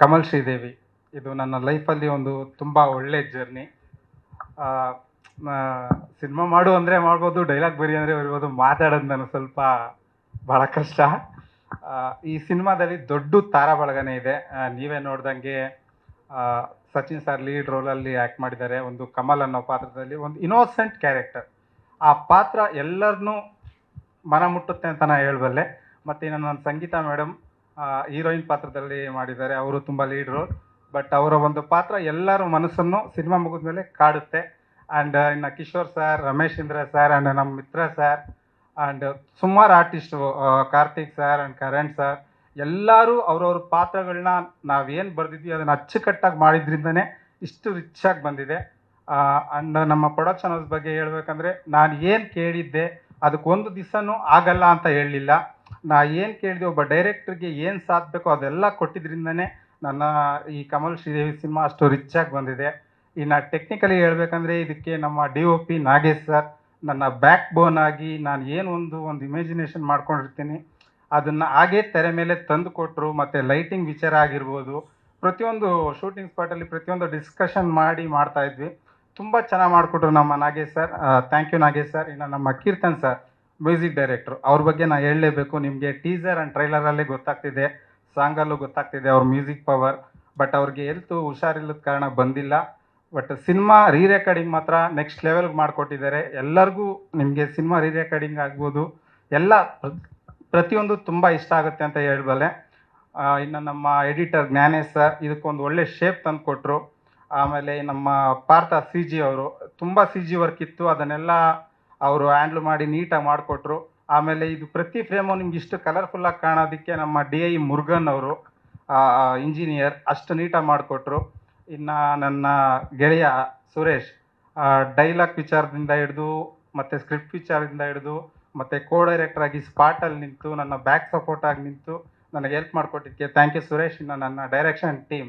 ಕಮಲ್ ಶ್ರೀದೇವಿ. ಇದು ನನ್ನ ಲೈಫಲ್ಲಿ ಒಂದು ತುಂಬ ಒಳ್ಳೆ ಜರ್ನಿ. ಸಿನಿಮಾ ಮಾಡು ಅಂದರೆ ಮಾಡ್ಬೋದು, ಡೈಲಾಗ್ ಬರಿ ಅಂದರೆ ಬರ್ಬೋದು, ಮಾತಾಡೋದು ನನಗೆ ಸ್ವಲ್ಪ ಭಾಳ ಕಷ್ಟ. ಈ ಸಿನಿಮಾದಲ್ಲಿ ದೊಡ್ಡ ತಾರಾ ಬಳಗನೆ ಇದೆ ನೀವೇ ನೋಡ್ದಂಗೆ ಸಚಿನ್ ಸರ್ ಲೀಡ್ ರೋಲಲ್ಲಿ ಆ್ಯಕ್ಟ್ ಮಾಡಿದ್ದಾರೆ. ಒಂದು ಕಮಲ್ ಅನ್ನೋ ಪಾತ್ರದಲ್ಲಿ ಒಂದು ಇನೋಸೆಂಟ್ ಕ್ಯಾರೆಕ್ಟರ್. ಆ ಪಾತ್ರ ಎಲ್ಲರನ್ನೂ ಮನ ಮುಟ್ಟುತ್ತೆ ಅಂತ ನಾನು ಹೇಳಬಲ್ಲೆ. ಮತ್ತು ಇನ್ನು ನನ್ನ ಸಂಗೀತ ಮೇಡಮ್ ಹೀರೋಯಿನ್ ಪಾತ್ರದಲ್ಲಿ ಮಾಡಿದ್ದಾರೆ. ಅವರು ತುಂಬ ಲೀಡ್ರು. ಬಟ್ ಅವರ ಒಂದು ಪಾತ್ರ ಎಲ್ಲರ ಮನಸ್ಸನ್ನು ಸಿನಿಮಾ ಮುಗಿದ ಮೇಲೆ ಕಾಡುತ್ತೆ. ಆ್ಯಂಡ್ ಇನ್ನು Kishore sir, Ramesh Indra sir and ನಮ್ಮ ಮಿತ್ರ ಸರ್ ಆ್ಯಂಡ್ ಸುಮಾರು artist Karthik sir and Karan sir. ಎಲ್ಲರೂ ಅವ್ರವ್ರ ಪಾತ್ರಗಳನ್ನ ನಾವೇನು ಬರೆದಿದ್ವಿ ಅದನ್ನು ಅಚ್ಚುಕಟ್ಟಾಗಿ ಮಾಡಿದ್ರಿಂದನೇ ಇಷ್ಟು ರಿಚ್ ಆಗಿ ಬಂದಿದೆ. ಆ್ಯಂಡ್ ನಮ್ಮ ಪ್ರೊಡಕ್ಷನ್ ಬಗ್ಗೆ ಹೇಳ್ಬೇಕಂದ್ರೆ ನಾನು ಏನು ಕೇಳಿದ್ದೆ ಅದಕ್ಕೆ ಒಂದು ದಿವಸನೂ ಆಗಲ್ಲ ಅಂತ ಹೇಳಲಿಲ್ಲ. ನಾ ಏನು ಕೇಳಿದೆ ಒಬ್ಬ ಡೈರೆಕ್ಟ್ರಿಗೆ ಏನು ಸಾಧಬೇಕೋ ಅದೆಲ್ಲ ಕೊಟ್ಟಿದ್ರಿಂದನೇ ನನ್ನ ಈ ಕಮಲ್ ಶ್ರೀದೇವಿ ಸಿನಿಮಾ ಅಷ್ಟು ಆಗಿ ಬಂದಿದೆ. ಇನ್ನು ಟೆಕ್ನಿಕಲಿ ಹೇಳ್ಬೇಕಂದ್ರೆ ಇದಕ್ಕೆ ನಮ್ಮ D O P Nagesh sir ನನ್ನ ಬ್ಯಾಕ್ ಬೋನ್ ಆಗಿ ನಾನು ಏನು ಒಂದು ಒಂದು ಇಮ್ಯಾಜಿನೇಷನ್ ಮಾಡ್ಕೊಂಡಿರ್ತೀನಿ. ಅದನ್ನು ಹಾಗೇ ತೆರೆ ಮೇಲೆ ತಂದು ಕೊಟ್ಟರು ಮತ್ತು ಲೈಟಿಂಗ್ ವಿಚಾರ ಆಗಿರ್ಬೋದು. ಪ್ರತಿಯೊಂದು ಶೂಟಿಂಗ್ ಸ್ಪಾಟಲ್ಲಿ ಪ್ರತಿಯೊಂದು ಡಿಸ್ಕಷನ್ ಮಾಡಿ ಮಾಡ್ತಾ ಇದ್ವಿ. ತುಂಬ ಚೆನ್ನಾಗಿ ಮಾಡಿಕೊಟ್ರು ನಮ್ಮ Nagesh sir. Thank you Nagesh sir. ಇನ್ನು ನಮ್ಮ ಕೀರ್ತನ್ ಸರ್. Music director. ಅವ್ರ ಬಗ್ಗೆ ನಾನು ಹೇಳಲೇಬೇಕು, ನಿಮಗೆ ಟೀಸರ್ ಆ್ಯಂಡ್ ಟ್ರೈಲರಲ್ಲೇ ಗೊತ್ತಾಗ್ತಿದೆ, ಸಾಂಗಲ್ಲೂ ಗೊತ್ತಾಗ್ತಿದೆ ಅವ್ರ ಮ್ಯೂಸಿಕ್ ಪವರ್, ಬಟ್ ಅವ್ರಿಗೆ ಎಲ್ತು ಹುಷಾರಿಲ್ಲದ ಕಾರಣ ಬಂದಿಲ್ಲ. ಬಟ್ ಸಿನಿಮಾ ರೀ ರೆಕಾರ್ಡಿಂಗ್ ಮಾತ್ರ ನೆಕ್ಸ್ಟ್ ಲೆವೆಲ್ಗೆ ಮಾಡಿಕೊಟ್ಟಿದ್ದಾರೆ. ಎಲ್ಲರಿಗೂ ನಿಮಗೆ ಸಿನಿಮಾ ರೀ ರೆಕಾರ್ಡಿಂಗ್ ಆಗ್ಬೋದು. ಎಲ್ಲ ಪ್ರತಿಯೊಂದು ತುಂಬ ಇಷ್ಟ ಆಗುತ್ತೆ ಅಂತ ಹೇಳಬಲ್ಲೆ. ಇನ್ನು ನಮ್ಮ ಎಡಿಟರ್ ಜ್ಞಾನೇಶ್ ಸರ್ ಇದಕ್ಕೊಂದು ಒಳ್ಳೆ ಶೇಪ್ ತಂದು ಕೊಟ್ಟರು ಆಮೇಲೆ ನಮ್ಮ ಪಾರ್ಥ ಸಿ ಜಿ ಅವರು, ತುಂಬ ಸಿ ಜಿ ವರ್ಕ್ ಇತ್ತು. ಅದನ್ನೆಲ್ಲ ಅವರು ಹ್ಯಾಂಡ್ಲ್ ಮಾಡಿ ನೀಟಾಗಿ ಮಾಡಿಕೊಟ್ರು. ಆಮೇಲೆ ಇದು ಪ್ರತಿ ಫ್ರೇಮು ನಿಮ್ಗೆ ಇಷ್ಟು ಕಲರ್ಫುಲ್ಲಾಗಿ ಕಾಣೋದಕ್ಕೆ ನಮ್ಮ ಡಿ ಐ ಮುರುಗನ್ ಅವರು ಇಂಜಿನಿಯರ್ ಅಷ್ಟು ನೀಟಾಗಿ ಮಾಡಿಕೊಟ್ರು. ಇನ್ನು ನನ್ನ ಗೆಳೆಯ ಸುರೇಶ್ ಡೈಲಾಗ್ ವಿಚಾರದಿಂದ ಹಿಡಿದು, ಮತ್ತು ಸ್ಕ್ರಿಪ್ಟ್ ವಿಚಾರದಿಂದ ಹಿಡಿದು, ಮತ್ತು ಕೋ ಡೈರೆಕ್ಟ್ರಾಗಿ ಸ್ಪಾಟಲ್ಲಿ ನಿಂತು, ನನ್ನ ಬ್ಯಾಕ್ ಸಪೋರ್ಟಾಗಿ ನಿಂತು ನನಗೆ ಹೆಲ್ಪ್ ಮಾಡಿಕೊಟ್ಟಿದ್ದಕ್ಕೆ ಥ್ಯಾಂಕ್ ಯು ಸುರೇಶ್. ಇನ್ನು ನನ್ನ ಡೈರೆಕ್ಷನ್ ಟೀಮ್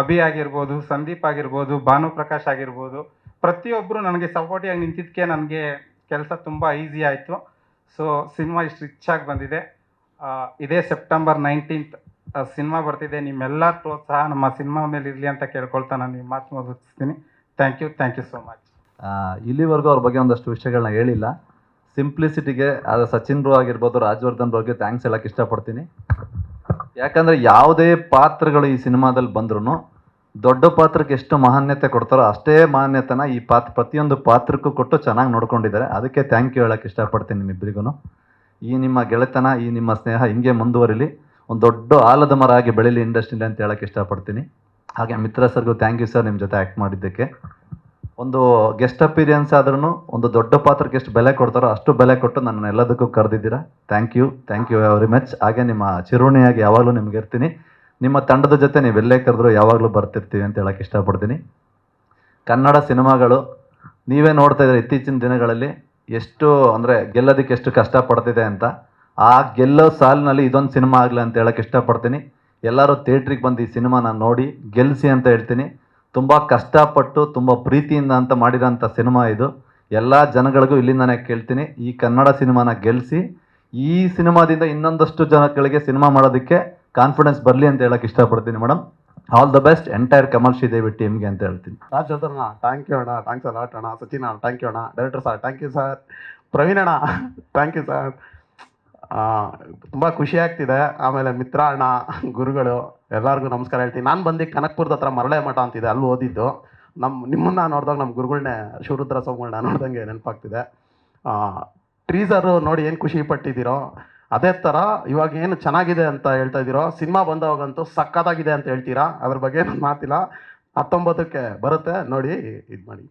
ಅಭಿ ಆಗಿರ್ಬೋದು, ಸಂದೀಪ್ ಆಗಿರ್ಬೋದು ಭಾನುಪ್ರಕಾಶ್ ಆಗಿರ್ಬೋದು ಪ್ರತಿಯೊಬ್ಬರು ನನಗೆ ಸಪೋರ್ಟಿಯಾಗಿ ನಿಂತಿದ್ದಕ್ಕೆ ನನಗೆ ಕೆಲಸ ತುಂಬ ಈಸಿ ಆಯಿತು. ಸೊ ಸಿನಿಮಾ ಇಷ್ಟು ರಿಚ್ ಆಗಿ ಬಂದಿದೆ. ಇದೇ ಸೆಪ್ಟೆಂಬರ್ ನೈನ್ಟೀನ್ತ್ ಸಿನಿಮಾ ಬರ್ತಿದೆ. ನಿಮ್ಮೆಲ್ಲ ಪ್ರೋತ್ಸಾಹ ನಮ್ಮ ಸಿನಿಮಾ ಮೇಲೆ ಇರಲಿ ಅಂತ ಕೇಳ್ಕೊಳ್ತಾ ನಾನು ನಿಮ್ಮ ಮಾತು ಮುಗಿಸ್ತೀನಿ. Thank you thank you so much ಇಲ್ಲಿವರೆಗೂ ಅವ್ರ ಬಗ್ಗೆ ಒಂದಷ್ಟು ವಿಷಯಗಳನ್ನ ಹೇಳಿಲ್ಲ. ಸಿಂಪ್ಲಿಸಿಟಿಗೆ ಅದು ಸಚಿನ್ ಬ್ರೋ ಆಗಿರ್ಬೋದು, ರಾಜವರ್ಧನ್ ಬಗ್ಗೆ ಥ್ಯಾಂಕ್ಸ್ ಹೇಳಕ್ಕೆ ಇಷ್ಟಪಡ್ತೀನಿ. ಯಾಕಂದರೆ ಯಾವುದೇ ಪಾತ್ರಗಳು ಈ ಸಿನಿಮಾದಲ್ಲಿ ಬಂದ್ರೂ ದೊಡ್ಡ ಪಾತ್ರಕ್ಕೆ ಎಷ್ಟು ಮಾನ್ಯತೆ ಕೊಡ್ತಾರೋ ಅಷ್ಟೇ ಮಾನ್ಯತೆನ ಈ ಪಾತ್ರ ಪ್ರತಿಯೊಂದು ಪಾತ್ರಕ್ಕೂ ಕೊಟ್ಟು ಚೆನ್ನಾಗಿ ನೋಡ್ಕೊಂಡಿದ್ದಾರೆ. ಅದಕ್ಕೆ ಥ್ಯಾಂಕ್ ಯು ಹೇಳಕ್ಕೆ ಇಷ್ಟಪಡ್ತೀನಿ ನಿಮ್ಮಿಬ್ಬರಿಗೂ ಈ ನಿಮ್ಮ ಗೆಳೆತನ, ಈ ನಿಮ್ಮ ಸ್ನೇಹ ಹಿಂಗೆ ಮುಂದುವರಿಲಿ. ಒಂದು ದೊಡ್ಡ ಆಲದ ಮರ ಆಗಿ ಬೆಳೀಲಿ ಇಂಡಸ್ಟ್ರಿಲಿ ಅಂತ ಹೇಳಕ್ಕೆ ಇಷ್ಟಪಡ್ತೀನಿ. ಹಾಗೆ ಮಿತ್ರ ಸರ್ಗೂ ಥ್ಯಾಂಕ್ ಯು ಸರ್ ನಿಮ್ಮ ಜೊತೆ ಆ್ಯಕ್ಟ್ ಮಾಡಿದ್ದಕ್ಕೆ. ಒಂದು ಗೆಸ್ಟ್ ಅಪೀರಿಯನ್ಸ್ ಆದ್ರೂ ಒಂದು ದೊಡ್ಡ ಪಾತ್ರಕ್ಕೆ ಎಷ್ಟು ಬೆಲೆ ಕೊಡ್ತಾರೋ ಅಷ್ಟು ಬೆಲೆ ಕೊಟ್ಟು ನನ್ನ ಎಲ್ಲದಕ್ಕೂ ಕರೆದಿದ್ದೀರಾ. Thank you thank you very much ಹಾಗೆ ನಿಮ್ಮ ಚಿರುಣಿಯಾಗಿ ಯಾವಾಗಲೂ ನಿಮ್ಗೆ ಇರ್ತೀನಿ. ನಿಮ್ಮ ತಂಡದ ಜೊತೆ ನೀವು ಎಲ್ಲೇ ಕರೆದ್ರು ಯಾವಾಗಲೂ ಬರ್ತಿರ್ತೀವಿ ಅಂತ ಹೇಳಕ್ಕೆ ಇಷ್ಟಪಡ್ತೀನಿ. ಕನ್ನಡ ಸಿನಿಮಾಗಳು ನೀವೇ ನೋಡ್ತಾ ಇದ್ರೆ ಇತ್ತೀಚಿನ ದಿನಗಳಲ್ಲಿ ಎಷ್ಟು ಅಂದರೆ ಗೆಲ್ಲೋದಕ್ಕೆ ಎಷ್ಟು ಕಷ್ಟಪಡ್ತಿದೆ ಅಂತ. ಆ ಗೆಲ್ಲೋ ಸಾಲಿನಲ್ಲಿ ಇದೊಂದು ಸಿನಿಮಾ ಆಗಲಿ ಅಂತ ಹೇಳಕ್ಕೆ ಇಷ್ಟಪಡ್ತೀನಿ. ಎಲ್ಲರೂ ಥಿಯೇಟ್ರಿಗೆ ಬಂದು ಈ ಸಿನಿಮಾನ ನೋಡಿ ಗೆಲ್ಲಿಸಿ ಅಂತ ಹೇಳ್ತೀನಿ. ತುಂಬ ಕಷ್ಟಪಟ್ಟು, ತುಂಬ ಪ್ರೀತಿಯಿಂದ ಅಂತ ಮಾಡಿರೋಂಥ ಸಿನಿಮಾ ಇದು. ಎಲ್ಲ ಜನಗಳಿಗೂ ಇಲ್ಲಿಂದನೇ ಕೇಳ್ತೀನಿ, ಈ ಕನ್ನಡ ಸಿನಿಮಾನ ಗೆಲ್ಲಿಸಿ, ಈ ಸಿನಿಮಾದಿಂದ ಇನ್ನೊಂದಷ್ಟು ಜನಗಳಿಗೆ ಸಿನಿಮಾ ಮಾಡೋದಕ್ಕೆ ಕಾನ್ಫಿಡೆನ್ಸ್ ಬರಲಿ ಅಂತ ಹೇಳಕ್ಕೆ ಇಷ್ಟಪಡ್ತೀನಿ madam. All the best entire Kamal Sridevi ಟೀಮ್ಗೆ ಅಂತ ಹೇಳ್ತೀನಿ. ರಾಜ್ ಅಣ್ಣ ಥ್ಯಾಂಕ್ ಯು ಅಣ್ಣ ಥ್ಯಾಂಕ್ಸ್ ಅಲಾಟ್ ಅಣ್ಣ, ಸಚಿನ್ ಅಣ್ಣ ಥ್ಯಾಂಕ್ ಯು ಅಣ್ಣ director sir thank you sir Praveen ಅಣ್ಣ ಥ್ಯಾಂಕ್ ಯು ಸರ್ ತುಂಬ ಖುಷಿ ಆಗ್ತಿದೆ. ಆಮೇಲೆ ಮಿತ್ರ ಅಣ್ಣ, ಗುರುಗಳು, ಎಲ್ಲರಿಗೂ ನಮಸ್ಕಾರ ಹೇಳ್ತೀನಿ. ನಾನು ಬಂದು ಕನಕ್ಪುರದ ಹತ್ರ ಮರಳೆ ಮಠ ಅಂತಿದೆ, ಅಲ್ಲಿ ಓದಿದ್ದು. ನಮ್ಮ ನಿಮ್ಮನ್ನ ನೋಡಿದಾಗ ನಮ್ಮ ಗುರುಗಳನ್ನೇ ಶಿವರುದ್ರ ಸ್ವಾಮಿಗಳನ್ನ ನೋಡ್ದಂಗೆ ನೆನಪಾಗ್ತಿದೆ. ಟ್ರೀಸರು ನೋಡಿ ಏನು ಖುಷಿ ಪಟ್ಟಿದ್ದೀರೋ ಅದೇ ಥರ ಇವಾಗ ಏನು ಚೆನ್ನಾಗಿದೆ ಅಂತ ಹೇಳ್ತಾ ಇದ್ದೀರೋ, ಸಿನಿಮಾ ಬಂದವಾಗಂತೂ ಸಕ್ಕತ್ತಾಗಿದೆ ಅಂತ ಹೇಳ್ತೀರಾ? ಅದ್ರ ಬಗ್ಗೆ ಮಾತಿಲ್ಲ. ಹತ್ತೊಂಬತ್ತಕ್ಕೆ ಬರುತ್ತೆ. ನೋಡಿ ಇದು ಮಾಡಿ